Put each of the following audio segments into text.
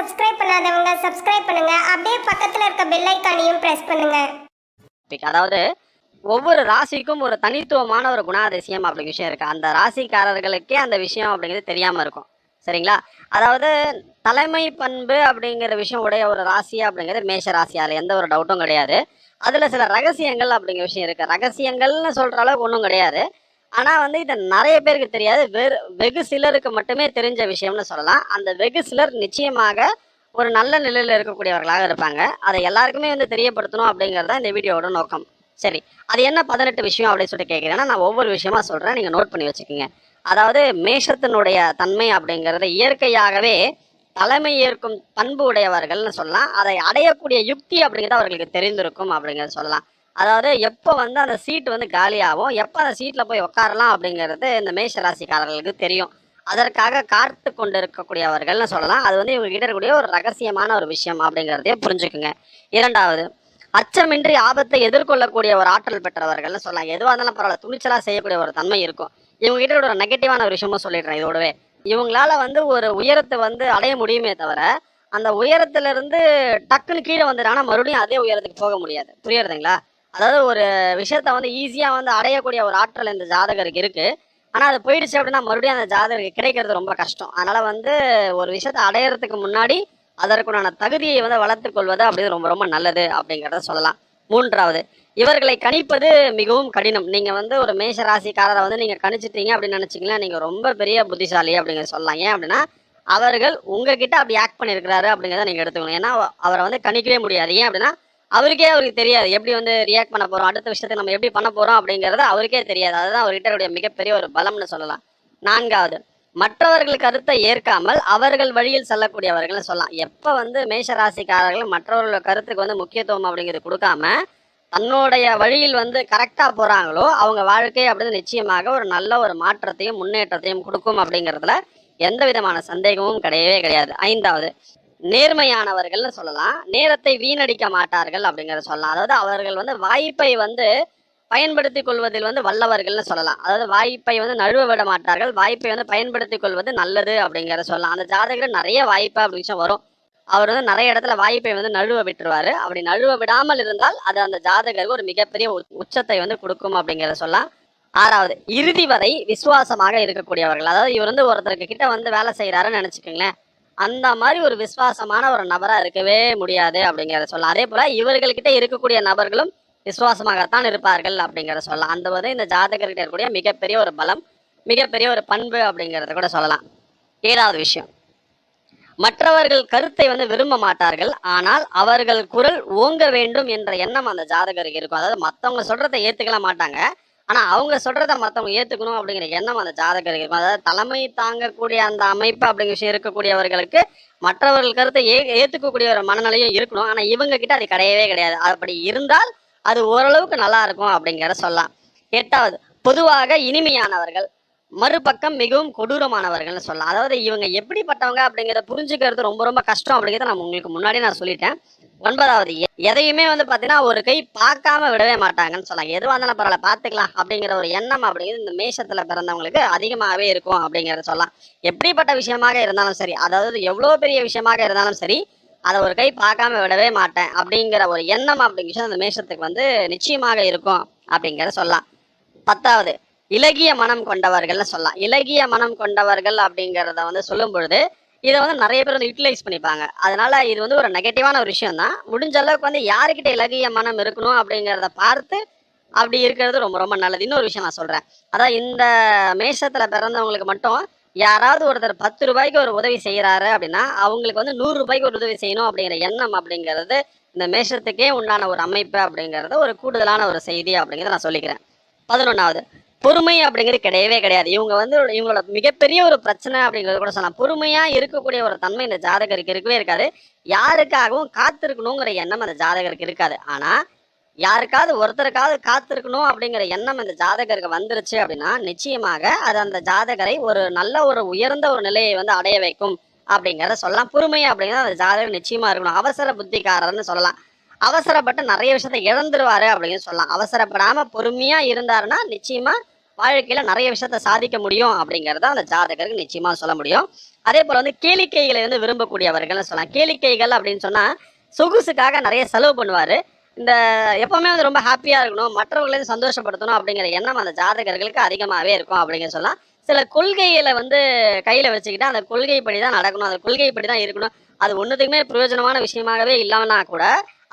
Subscribe பண்ணாதவங்க subscribe பண்ணுங்க. அப்படியே பக்கத்துல இருக்க பெல் ஐக்கானையும் பிரஸ் பண்ணுங்க. அதாவது ஒவ்வொரு ராசிக்கும் ஒரு தனித்துவமான ஒரு குணாதிசயம் அப்படிங்கிற விஷயம் இருக்கு. அந்த ராசிக்காரர்களுக்கே அந்த விஷயம் அப்படிங்கிறது தெரியாம இருக்கும். சரிங்களா? அதாவது தலைமை பண்பு அப்படிங்கிற விஷயம் உடைய ஒரு ராசி அப்படிங்கிறது மேஷ ராசி எந்த ஒரு டவுட்டும் கிடையாது. அதுல சில ரகசியங்கள் அப்படிங்கிற விஷயம் இருக்கு. ரகசியங்கள்னு சொல்ற அளவுக்கு ஒன்றும் கிடையாது. ஆனா வந்து இது நிறைய பேருக்கு தெரியாது. வெறு வெகு சிலருக்கு மட்டுமே தெரிஞ்ச விஷயம்னு சொல்லலாம். அந்த வெகு சிலர் நிச்சயமாக ஒரு நல்ல நிலையில இருக்கக்கூடியவர்களாக இருப்பாங்க. அதை எல்லாருக்குமே வந்து தெரியப்படுத்தணும் அப்படிங்கிறது தான் இந்த வீடியோவோட நோக்கம். சரி அது என்ன பதினெட்டு விஷயம் அப்படின்னு சொல்லிட்டு கேட்குறேன்னா நான் ஒவ்வொரு விஷயமா சொல்றேன். நீங்க நோட் பண்ணி வச்சுக்கோங்க. அதாவது மேஷத்தினுடைய தன்மை அப்படிங்கிறது இயற்கையாகவே தலைமை ஏற்கும் பண்பு உடையவர்கள்னு சொல்லலாம். அதை அடையக்கூடிய யுக்தி அப்படிங்கிறது அவர்களுக்கு தெரிந்திருக்கும் அப்படிங்கிறத சொல்லலாம். அதாவது எப்போ வந்து அந்த சீட் வந்து காலியாகும் எப்போ அந்த சீட்டில் போய் உட்காரலாம் அப்படிங்கிறது இந்த மேஷ ராசிக்காரர்களுக்கு தெரியும். அதற்காக காத்து கொண்டு இருக்கக்கூடியவர்கள்னு சொல்லலாம். அது வந்து இவங்க கிட்ட இருக்கக்கூடிய ஒரு ரகசியமான ஒரு விஷயம் அப்படிங்கிறதையே புரிஞ்சுக்குங்க. இரண்டாவது அச்சமின்றி ஆபத்தை எதிர்கொள்ளக்கூடிய ஒரு ஆற்றல் பெற்றவர்கள்னு சொல்லலாம். எதுவாக இருந்தாலும் பரவாயில்ல துணிச்சலாக செய்யக்கூடிய ஒரு தன்மை இருக்கும். இவங்க கிட்ட ஒரு நெகட்டிவான ஒரு விஷயமும் சொல்லிடுறேன் இதோடவே. இவங்களால வந்து ஒரு உயரத்தை வந்து அடைய முடியுமே தவிர அந்த உயரத்துல இருந்து டக்குன்னு கீழே வந்துட்டாங்கன்னா மறுபடியும் அதே உயரத்துக்கு போக முடியாது. புரியுறதுங்களா? அதாவது ஒரு விஷயத்த வந்து ஈஸியா வந்து அடையக்கூடிய ஒரு ஆற்றல் இந்த ஜாதகருக்கு இருக்கு. ஆனா அது போயிடுச்சு அப்படின்னா மறுபடியும் அந்த ஜாதகருக்கு கிடைக்கிறது ரொம்ப கஷ்டம். அதனால வந்து ஒரு விஷயத்த அடையறதுக்கு முன்னாடி அதற்குண்டான தகுதியை வந்து வளர்த்துக் கொள்வது அப்படிங்கிறது ரொம்ப ரொம்ப நல்லது அப்படிங்கிறத சொல்லலாம். மூன்றாவது இவர்களை கணிப்பது மிகவும் கடினம். நீங்க வந்து ஒரு மேஷ ராசிக்காரரை வந்து நீங்க கணிச்சிட்டீங்க அப்படின்னு நினைச்சீங்களா நீங்க ரொம்ப பெரிய புத்திசாலி அப்படிங்கிறத சொல்லலாம். ஏன் அப்படின்னா அவர்கள் உங்ககிட்ட அப்படி ஆக்ட் பண்ணியிருக்கிறாரு அப்படிங்கிறத நீங்க எடுத்துக்கணும். ஏன்னா அவரை வந்து கணிக்கவே முடியாது. ஏன் அப்படின்னா அவருக்கே அவருக்கு தெரியாது. எப்படி வந்து ரியாக்ட் பண்ண போறோம் அடுத்த விஷயத்தை நம்ம எப்படி பண்ண போறோம் அப்படிங்கறது அவருக்கே தெரியாது. அதுதான் அவர்கிட்ட மிகப்பெரிய ஒரு பலம்னு சொல்லலாம். நான்காவது மற்றவர்கள் கருத்தை ஏற்காமல் அவர்கள் வழியில் செல்லக்கூடியவர்கள் சொல்லலாம். எப்ப வந்து மேஷ ராசிக்காரர்கள் மற்றவர்களோட கருத்துக்கு வந்து முக்கியத்துவம் அப்படிங்கிறது கொடுக்காம தன்னுடைய வழியில் வந்து கரெக்டா போறாங்களோ அவங்க வாழ்க்கை அப்படின்னு நிச்சயமாக ஒரு நல்ல ஒரு மாற்றத்தையும் முன்னேற்றத்தையும் கொடுக்கும் அப்படிங்கிறதுல எந்த விதமான சந்தேகமும் கிடையவே கிடையாது. ஐந்தாவது நேர்மையானவர்கள்னு சொல்லலாம். நேரத்தை வீணடிக்க மாட்டார்கள் அப்படிங்கிறத சொல்லலாம். அதாவது அவர்கள் வந்து வாய்ப்பை வந்து பயன்படுத்திக் கொள்வதில் வந்து வல்லவர்கள்னு சொல்லலாம். அதாவது வாய்ப்பை வந்து நழுவ விட மாட்டார்கள். வாய்ப்பை வந்து பயன்படுத்திக் கொள்வது நல்லது அப்படிங்கிற சொல்லலாம். அந்த ஜாதகர் நிறைய வாய்ப்பு அப்படின்னு வரும். அவர் வந்து நிறைய இடத்துல வாய்ப்பை வந்து நழுவ விட்டுருவாரு. அப்படி நழுவ விடாமல் இருந்தால் அது அந்த ஜாதகருக்கு ஒரு மிகப்பெரிய உ- உச்சத்தை வந்து கொடுக்கும் அப்படிங்கிறத சொல்லலாம். ஆறாவது இறுதி வரை விசுவாசமாக இருக்கக்கூடியவர்கள். அதாவது இவர் வந்து ஒருத்தருக்கு கிட்ட வந்து வேலை செய்யறாருன்னு நினைச்சுக்கோங்களேன். அந்த மாதிரி ஒரு விசுவாசமான ஒரு நபரா இருக்கவே முடியாது அப்படிங்கறத சொல்லலாம். அதே போல இவர்கள்கிட்ட இருக்கக்கூடிய நபர்களும் விசுவாசமாகத்தான் இருப்பார்கள் அப்படிங்கறத சொல்லலாம். அந்த வந்து இந்த ஜாதகர்கிட்ட இருக்கக்கூடிய மிகப்பெரிய ஒரு பலம் மிகப்பெரிய ஒரு பண்பு அப்படிங்கறத கூட சொல்லலாம். ஏழாவது விஷயம். மற்றவர்கள் கருத்தை வந்து விரும்ப மாட்டார்கள். ஆனால் அவர்கள் குரல் ஓங்க வேண்டும் என்ற எண்ணம் அந்த ஜாதகருக்கு இருக்கும். அதாவது மத்தவங்க சொல்றதை ஏத்துக்கலாம் மாட்டாங்க. ஆனா அவங்க சொல்றத மத்தவங்க ஏத்துக்கணும் அப்படிங்கிற எண்ணம் அந்த ஜாதகருக்கு அதாவது தலைமை தாங்கக்கூடிய அந்த அமைப்பு அப்படிங்கிற விஷயம் இருக்கக்கூடியவர்களுக்கு மற்றவர்கள் கருத்தை ஏ ஏத்துக்கக்கூடிய ஒரு மனநிலையும் இருக்கணும். ஆனா இவங்க கிட்ட அது கிடையவே கிடையாது. அப்படி இருந்தால் அது ஓரளவுக்கு நல்லா இருக்கும் அப்படிங்கிற சொல்லலாம். எட்டாவது பொதுவாக இனிமையானவர்கள் மறுபக்கம் மிகவும் கொடூரமானவர்கள்னு சொல்லலாம். அதாவது இவங்க எப்படிப்பட்டவங்க அப்படிங்கிறத புரிஞ்சுக்கிறது ரொம்ப ரொம்ப கஷ்டம் அப்படிங்கிறத நான் உங்களுக்கு முன்னாடி நான் சொல்லிட்டேன். ஒன்பதாவது எ- எதையுமே வந்து பாத்தீங்கன்னா ஒரு கை பார்க்காம விடவே மாட்டாங்கன்னு சொல்லலாம் எதுவாக இருந்தாலும் பரவாயில்ல பார்த்துக்கலாம் அப்படிங்கிற ஒரு எண்ணம் அப்படிங்கிறது இந்த மேஷத்துல பிறந்தவங்களுக்கு அதிகமாகவே இருக்கும் அப்படிங்கிறத சொல்லலாம். எப்படிப்பட்ட விஷயமாக இருந்தாலும் சரி அதாவது எவ்வளோ பெரிய விஷயமாக இருந்தாலும் சரி அதை ஒரு கை பார்க்காம விடவே மாட்டேன் அப்படிங்கிற ஒரு எண்ணம் அப்படிங்கிற விஷயம் அந்த மேஷத்துக்கு வந்து நிச்சயமாக இருக்கும் அப்படிங்கிறத சொல்லலாம். பத்தாவது இலகிய மனம் கொண்டவர்கள்னு சொல்லலாம். இலகிய மனம் கொண்டவர்கள் அப்படிங்கிறத வந்து சொல்லும் பொழுது இதை வந்து நிறைய பேர் வந்து யூட்டிலைஸ் பண்ணிப்பாங்க. அதனால இது வந்து ஒரு நெகட்டிவான ஒரு விஷயம் தான் முடிஞ்ச அளவுக்கு வந்து யாருக்கிட்ட இலகிய மனம் இருக்கணும் அப்படிங்கிறத பார்த்து அப்படி இருக்கிறது ரொம்ப ரொம்ப நல்லது. இன்னொரு விஷயம் நான் சொல்றேன். அதான் இந்த மேஷத்துல பிறந்தவங்களுக்கு மட்டும் யாராவது ஒருத்தர் பத்து ரூபாய்க்கு ஒரு உதவி செய்யறாரு அப்படின்னா அவங்களுக்கு வந்து நூறு ரூபாய்க்கு ஒரு உதவி செய்யணும் அப்படிங்கிற எண்ணம் அப்படிங்கிறது இந்த மேஷத்துக்கே உண்டான ஒரு அமைப்பு அப்படிங்கிறது ஒரு கூடுதலான ஒரு செய்தி அப்படிங்கிறத நான் சொல்லிக்கிறேன். பதினொன்னாவது பொறுமை அப்படிங்கிறது கிடையவே கிடையாது. இவங்க வந்து இவங்களோட மிகப்பெரிய ஒரு பிரச்சனை அப்படிங்கிறது கூட சொல்லலாம். பொறுமையா இருக்கக்கூடிய ஒரு தன்மை இந்த ஜாதகருக்கு இருக்கவே இருக்காது. யாருக்காகவும் காத்திருக்கணுங்கிற எண்ணம் அந்த ஜாதகருக்கு இருக்காது. ஆனா யாருக்காவது ஒருத்தருக்காவது காத்திருக்கணும் அப்படிங்கிற எண்ணம் இந்த ஜாதகருக்கு வந்துருச்சு அப்படின்னா நிச்சயமாக அது அந்த ஜாதகரை ஒரு நல்ல ஒரு உயர்ந்த ஒரு நிலையை வந்து அடைய வைக்கும் அப்படிங்கிறத சொல்லலாம். பொறுமை அப்படிங்கிறது அந்த ஜாதகம் நிச்சயமா இருக்கணும். அவசர புத்திக்காரர்னு சொல்லலாம். அவசரப்பட்டு நிறைய விஷயத்த இழந்துருவாரு அப்படின்னு சொல்லலாம். அவசரப்படாம பொறுமையா இருந்தாருன்னா நிச்சயமா வாழ்க்கையில நிறைய விஷயத்த சாதிக்க முடியும் அப்படிங்கறத அந்த ஜாதகருக்கு நிச்சயமா சொல்ல முடியும். அதே போல வந்து கேளிக்கைகளை வந்து விரும்பக்கூடியவர்கள் சொல்லலாம். கேளிக்கைகள் அப்படின்னு சொன்னா சொகுசுக்காக நிறைய செலவு பண்ணுவாரு. இந்த எப்பவுமே வந்து ரொம்ப ஹாப்பியா இருக்கணும் மற்றவர்களையும் சந்தோஷப்படுத்தணும் அப்படிங்கிற எண்ணம் அந்த ஜாதகர்களுக்கு அதிகமாகவே இருக்கும் அப்படிங்கிற சொல்லலாம். சில கொள்கைகளை வந்து கையில வச்சுக்கிட்டு அந்த கொள்கைப்படி தான் நடக்கணும். அந்த கொள்கைப்படி தான் இருக்கணும். அது ஒன்றுத்துக்குமே பிரயோஜனமான விஷயமாகவே இல்லாமனா கூட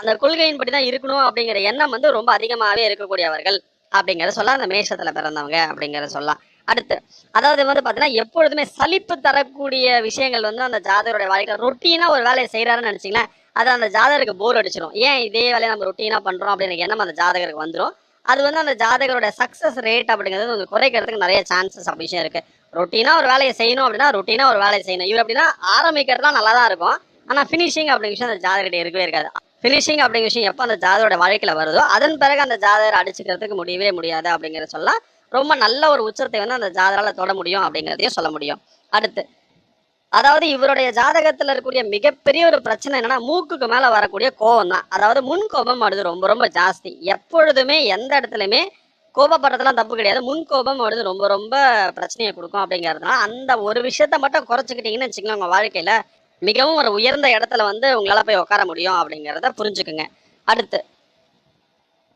அந்த கொள்கையின்படி தான் இருக்கணும் அப்படிங்கிற எண்ணம் வந்து ரொம்ப அதிகமாகவே இருக்கக்கூடியவர்கள். அப்படிங்கிறத சொல்லலாம் அந்த மேஷத்துல பிறந்தவங்க அப்படிங்கிறத சொல்லலாம் அடுத்து அதாவது வந்து பார்த்தீங்கன்னா எப்பொழுதுமே சலிப்பு தரக்கூடிய விஷயங்கள் வந்து அந்த ஜாதகருடைய வாழ்க்கை ரொட்டீனா ஒரு வேலையை செய்யறாருன்னு நினைச்சீங்களேன். அது அந்த ஜாதகருக்கு போர் அடிச்சிடும் ஏன் இதே வேலையை நம்ம ரொட்டீனா பண்றோம் அப்படின்னு எண்ணம் அந்த ஜாதகருக்கு வந்துடும் அது வந்து அந்த ஜாதகரோட சக்சஸ் ரேட் அப்படிங்கிறது வந்து குறைக்கிறதுக்கு நிறைய சான்சஸ் அப்படி விஷயம் இருக்கு. ரொட்டீனா ஒரு வேலையை செய்யணும் அப்படின்னா ரொட்டீனா ஒரு வேலையை செய்யணும். இவர் அப்படின்னா ஆரம்பிக்கிறதுலாம் நல்லா தான் இருக்கும். ஆனா ஃபினிஷிங் அப்படிங்கிற விஷயம் அந்த ஜாதகர்கிட்ட இருக்கவே இருக்காது. ஃபினிஷிங் அப்படிங்கிற விஷயம் எப்போ அந்த ஜாதகரோட வாழ்க்கையில் வருதோ அதன் பிறகு அந்த ஜாதகர் அடிச்சுக்கிறதுக்கு முடியவே முடியாது அப்படிங்கிற சொல்லலாம் ரொம்ப நல்ல ஒரு உச்சத்தை வந்து அந்த ஜாதகரால தொட முடியும் அப்படிங்கிறதையும் சொல்ல முடியும். அடுத்து அதாவது இவருடைய ஜாதகத்துல இருக்கக்கூடிய மிகப்பெரிய ஒரு பிரச்சனை என்னன்னா மூக்குக்கு மேல வரக்கூடிய கோபம் தான். அதாவது முன் கோபம் வருது ரொம்ப ரொம்ப ஜாஸ்தி. எப்பொழுதுமே எந்த இடத்துலயுமே கோபப்படுறதுலாம் தப்பு கிடையாது. முன் கோபம் வருது ரொம்ப ரொம்ப பிரச்சனையை கொடுக்கும் அப்படிங்கிறதுனால அந்த ஒரு விஷயத்த மட்டும் குறைச்சிக்கிட்டீங்கன்னு வச்சுக்கோங்க உங்க வாழ்க்கையில. மிகவும் ஒரு உயர்ந்த இடத்துல வந்து உங்களால போய் உட்கார முடியும் அப்படிங்கிறத புரிஞ்சுக்குங்க. அடுத்து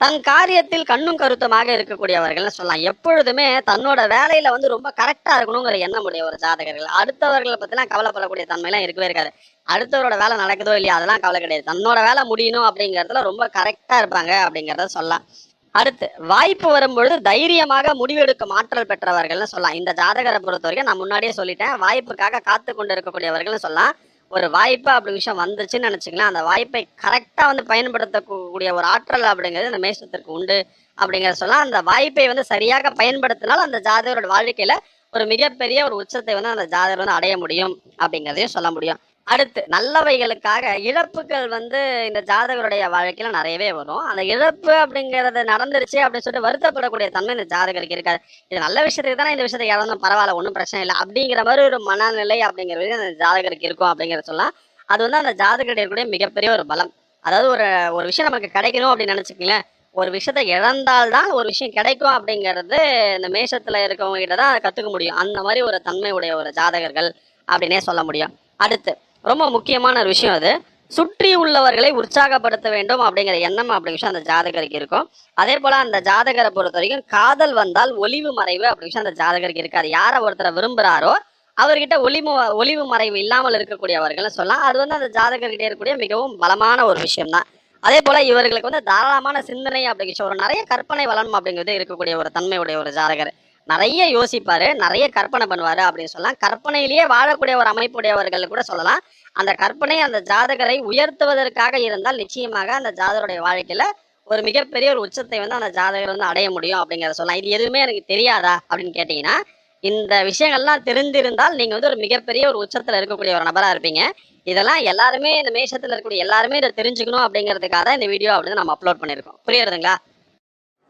தன் காரியத்தில் கண்ணும் கருத்துமாக இருக்கக்கூடியவர்கள்னு சொல்லலாம். எப்பொழுதுமே தன்னோட வேலையில வந்து ரொம்ப கரெக்டா இருக்கணுங்கிற எண்ணம் உடைய ஒரு ஜாதகர்கள். அடுத்தவர்களை பத்திலாம் கவலைப்படக்கூடிய தன்மையெல்லாம் இருக்கவே இருக்காது. அடுத்தவரோட வேலை நடக்குதோ இல்லையா அதெல்லாம் கவலை கிடையாது. தன்னோட வேலை முடியணும் அப்படிங்கறதுல ரொம்ப கரெக்டா இருப்பாங்க அப்படிங்கிறத சொல்லலாம். அடுத்து வாய்ப்பு வரும்பொழுது தைரியமாக முடிவெடுக்கும் ஆற்றல் பெற்றவர்கள்னு சொல்லலாம். இந்த ஜாதகரை பொறுத்த வரைக்கும் நான் முன்னாடியே சொல்லிட்டேன். வாய்ப்புக்காக காத்து கொண்டு இருக்கக்கூடியவர்கள்னு சொல்லலாம். ஒரு வாய்ப்பு அப்படி விஷயம் வந்துச்சுன்னு நினைச்சுக்கலாம் அந்த வாய்ப்பை கரெக்டா வந்து பயன்படுத்தக்கூடிய ஒரு ஆற்றல் அப்படிங்கிறது இந்த மேஷத்திற்கு உண்டு அப்படிங்கிற சொல்லலாம். அந்த வாய்ப்பை வந்து சரியாக பயன்படுத்தினால் அந்த ஜாதகரோட வாழ்க்கையில ஒரு மிகப்பெரிய ஒரு உச்சத்தை வந்து அந்த ஜாதகர் வந்து அடைய முடியும் அப்படிங்கிறதையும் சொல்ல முடியும். அடுத்து நல்லவைகளுக்காக இழப்புகள் வந்து இந்த ஜாதகருடைய வாழ்க்கையில நிறையவே வரும். அந்த இழப்பு அப்படிங்கறது நடந்துருச்சு அப்படின்னு சொல்லிட்டு வருத்தப்படக்கூடிய தன்மை இந்த ஜாதகருக்கு இருக்காது. இது நல்ல விஷயத்துக்கு தானே இந்த விஷயத்தை இழந்தோம் பரவாயில்ல ஒன்றும் பிரச்சனை இல்லை. அப்படிங்கிற மாதிரி ஒரு மனநிலை அப்படிங்கிறது அந்த ஜாதகருக்கு இருக்கும் அப்படிங்கிற சொல்லலாம். அது வந்து அந்த ஜாதகருடைய இருக்கக்கூடிய மிகப்பெரிய ஒரு பலம். அதாவது ஒரு ஒரு விஷயம் நமக்கு கிடைக்கணும் அப்படின்னு நினைச்சுக்கங்களேன். ஒரு விஷயத்தை இழந்தால்தான் ஒரு விஷயம் கிடைக்கும் அப்படிங்கிறது இந்த மேஷத்துல இருக்கவங்க கிட்ட தான் கத்துக்க முடியும். அந்த மாதிரி ஒரு தன்மையுடைய ஒரு ஜாதகர்கள் அப்படின்னே சொல்ல முடியும். அடுத்து ரொம்ப முக்கியமான ஒரு விஷயம் அது. சுற்றி உள்ளவர்களை உற்சாகப்படுத்த வேண்டும் அப்படிங்கிற எண்ணம் அப்படிங்கிற விஷயம் அந்த ஜாதகருக்கு இருக்கும். அதே போல அந்த ஜாதகரை பொறுத்த வரைக்கும் காதல் வந்தால் ஒளிவு மறைவு அப்படி விஷயம் அந்த ஜாதகருக்கு இருக்காது யாரை ஒருத்தரை விரும்புறாரோ அவர்கிட்ட ஒளிமு ஒளிவு மறைவு இல்லாமல் இருக்கக்கூடியவர்கள் சொல்லலாம். அது வந்து அந்த ஜாதகர்கிட்ட இருக்கக்கூடிய மிகவும் பலமான ஒரு விஷயம் தான் அதே போல இவர்களுக்கு வந்து தாராளமான சிந்தனை அப்படிங்கிற ஒரு நிறைய கற்பனை வளம் அப்படிங்கிறது இருக்கக்கூடிய ஒரு தன்மையுடைய ஒரு ஜாதகர். நிறைய யோசிப்பாரு நிறைய கற்பனை பண்ணுவாரு அப்படின்னு சொல்லலாம். கற்பனையிலேயே வாழக்கூடிய ஒரு அமைப்புடையவர்கள் கூட சொல்லலாம். அந்த கற்பனை அந்த ஜாதகரை உயர்த்துவதற்காக இருந்தால் நிச்சயமாக அந்த ஜாதகருடைய வாழ்க்கையில ஒரு மிகப்பெரிய ஒரு உச்சத்தை வந்து அந்த ஜாதகர் வந்து அடைய முடியும் அப்படிங்கிறத சொல்லலாம். இது எதுவுமே எனக்கு தெரியாதா அப்படின்னு கேட்டீங்கன்னா இந்த விஷயங்கள்லாம் தெரிந்திருந்தால் நீங்க வந்து ஒரு மிகப்பெரிய ஒரு உச்சத்துல இருக்கக்கூடிய ஒரு நபரா இருப்பீங்க. இதெல்லாம் எல்லாருமே இந்த மேஷத்துல இருக்கக்கூடிய எல்லாருமே இதை தெரிஞ்சுக்கணும் அப்படிங்கிறதுக்காக தான் இந்த வீடியோ அப்படின்னு நம்ம அப்லோட் பண்ணியிருக்கோம். புரியுறதுங்களா?